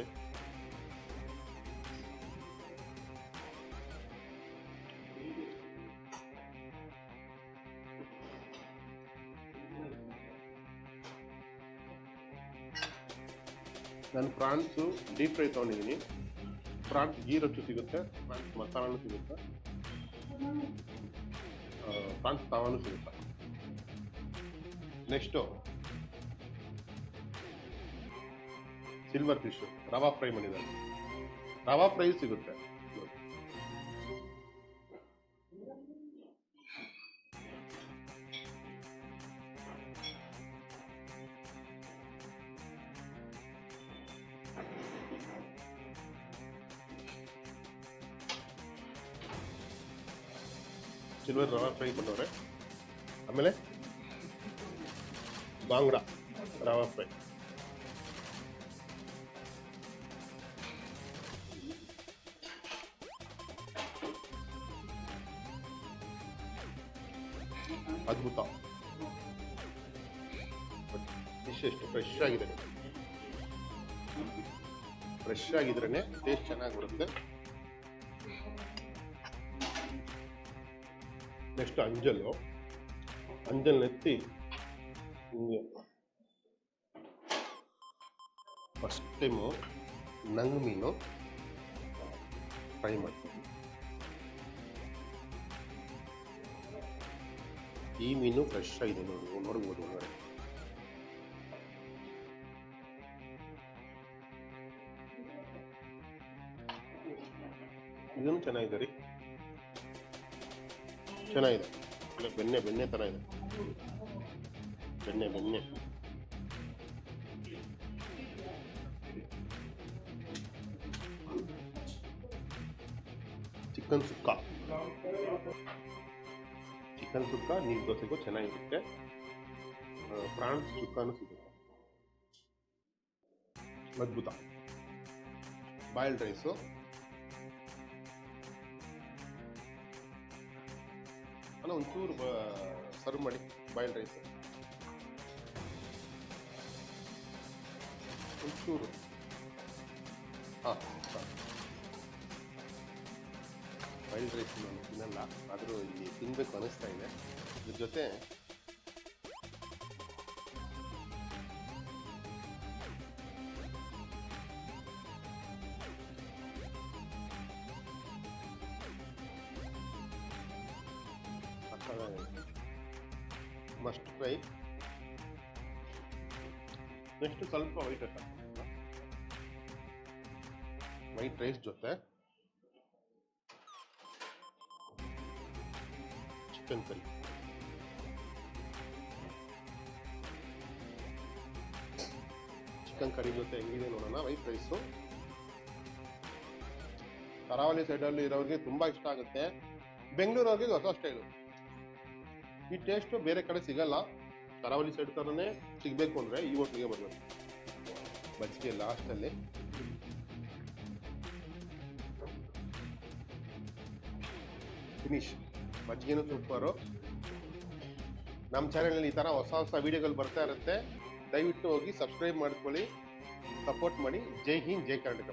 ನಾನು ಪ್ರಾನ್ಸು ಡೀಪ್ ಫ್ರೈ ತೊಗೊಂಡಿದ್ದೀನಿ. ಪ್ರಾನ್ಸ್ ಗೀ ರೊಚ್ಚು ಸಿಗುತ್ತೆ, ಫ್ರಾನ್ಸ್ ಮಸಾಲಾನು ಸಿಗುತ್ತೆ. ಪ್ರಾನ್ಸ್ ತಾವಾನು ಸಿಗುತ್ತೆ. Next, silver fish, rava fry ಮಾಡಿದ್ದಾರೆ. ರವಾ ಫ್ರೈ ಸಿಗುತ್ತೆ. ಫ್ರೈ ಕೊಟ್ಟವ್ರೆ ಆಮೇಲೆ ಬಾಂಗ್ಡ, ರವಾ ಫ್ರೈ. ಅದ್ಭುತ. ಫಿಶ್ ಎಷ್ಟು? ಫ್ರೆಶ್ ಆಗಿದೆ ಫ್ರೆಶ್ ಆಗಿದ್ರೇ ಟೇಸ್ಟ್ ಚೆನ್ನಾಗಿ ಬರುತ್ತೆ ನೆಕ್ಸ್ಟ್ ಅಂಜಲು. ಅಂಜಲ್ ನೆತ್ತಿ ಹಿಂಗೆ. ಫಸ್ಟ್ ಟೈಮು ನಂಗ್ ಮೀನು. ಫ್ರೈ ಮಾಡ್ತೀನಿ. ಈ ಮೀನು ಫ್ರೆಶ್ ಆಗಿದೆ ನೋಡಿ ನೋಡ್ಬೋದು ಒಳಗಡೆ ಇದನ್ನು ಚೆನ್ನಾಗಿದೆ ರೀ. ಚೆನ್ನಾಗಿದೆ ಒಳ್ಳೆ ಬೆಣ್ಣೆ ಬೆಣ್ಣೆ ಥರ ಇದೆ ಬೆಣ್ಣೆ ಬೆಣ್ಣೆ ಚಿಕನ್ ಸುಕ್ಕ ಚಿಕನ್ ಸುಕ್ಕ ನೀರು ದೋಸೆಗೂ ಚೆನ್ನಾಗಿರುತ್ತೆ ಪ್ರಾನ್ಸ್ ಸುಕ್ಕನೂ ಸಿಗುತ್ತೆ ಅದ್ಭುತ ಬಾಯ್ಲ್ಡ್ ರೈಸು ಒಂಚೂರು ಸರ್ವ್ ಮಾಡಿ ಬಾಯ್ಲ್ ರೈಸ್ ಒಂಚೂರು. ಹಾಂ ಬಾಯ್ಲ್ಡ್ ರೈಸ್ ನಾನು ತಿನ್ನಲ್ಲ, ಆದರೂ ಇಲ್ಲಿ ತಿನ್ನಬೇಕು ಅನ್ನಿಸ್ತಾ ಇದೆ. ಇದ್ರ ಜೊತೆ ರೈಸ್ ಜೊತೆ. ಚಿಕನ್ ಕರಿ ಚಿಕನ್ ಕರಿ ಜೊತೆ ಹೆಂಗಿದೆ ನೋಡೋಣ ವೈಟ್ ರೈಸು ಕರಾವಳಿ ಸೈಡಲ್ಲಿ ಇರೋರಿಗೆ ತುಂಬಾ ಇಷ್ಟ ಆಗುತ್ತೆ. ಬೆಂಗಳೂರವ್ರಿಗೆ ಹೊಸ ಸ್ಟೈಲು ಈ ಟೇಸ್ಟು ಬೇರೆ ಕಡೆ ಸಿಗಲ್ಲ. ಕರಾವಳಿ ಸೈಡ್ ತರನೇ ಸಿಗಬೇಕು ಅಂದ್ರೆ ಈ ಹೋಟ್ಲಿಗೆ ಬರಬೇಕು. ಲಾಸ್ಟ್ ಲಾಸ್ಟಲ್ಲಿ ಫಿನಿಶ್ ಮಜ್ಜಿಗೆನೂ ಸೂಪರು ನಮ್ಮ ಚಾನಲಲ್ಲಿ ಈ ಥರ ಹೊಸ ಹೊಸ ವೀಡಿಯೋಗಳು ಬರ್ತಾ ಇರುತ್ತೆ. ದಯವಿಟ್ಟು ಹೋಗಿ ಸಬ್ಸ್ಕ್ರೈಬ್ ಮಾಡ್ಕೊಳ್ಳಿ ಸಪೋರ್ಟ್ ಮಾಡಿ. ಜೈ ಹಿಂದ್, ಜೈ ಕರ್ನಾಟಕ